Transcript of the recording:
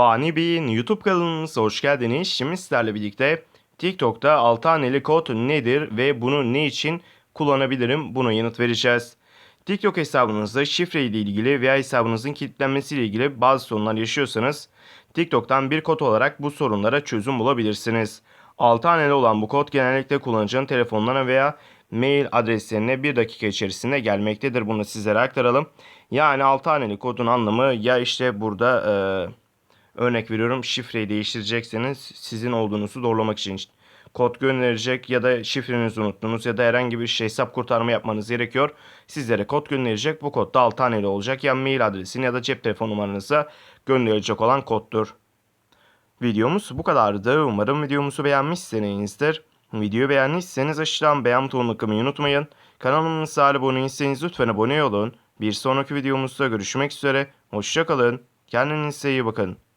Fani Bey'in YouTube kanalımıza hoş geldiniz. Şimdi sizlerle birlikte TikTok'ta 6 haneli kod nedir ve bunu ne için kullanabilirim buna yanıt vereceğiz. TikTok hesabınızda şifre ile ilgili veya hesabınızın kilitlenmesiyle ilgili bazı sorunlar yaşıyorsanız TikTok'tan bir kod olarak bu sorunlara çözüm bulabilirsiniz. 6 haneli olan bu kod genellikle kullanıcının telefonlarına veya mail adreslerine bir dakika içerisinde gelmektedir. Bunu sizlere aktaralım. Yani 6 haneli kodun anlamı ya işte burada eee Örnek veriyorum şifreyi değiştirecekseniz sizin olduğunuzu doğrulamak için kod gönderecek ya da şifrenizi unuttunuz ya da herhangi bir şey hesap kurtarma yapmanız gerekiyor. Sizlere kod gönderecek. Bu kod da 6 haneli olacak. Ya mail adresini ya da cep telefon numaranıza gönderilecek olan koddur. Videomuz bu kadardı. Umarım videomuzu beğenmişsinizdir. Videoyu beğendiyseniz aşağıdan beğen butonuna tıklamayı unutmayın. Kanalımıza abone değilseniz lütfen abone olun. Bir sonraki videomuzda görüşmek üzere. Hoşçakalın. Kendinize iyi bakın.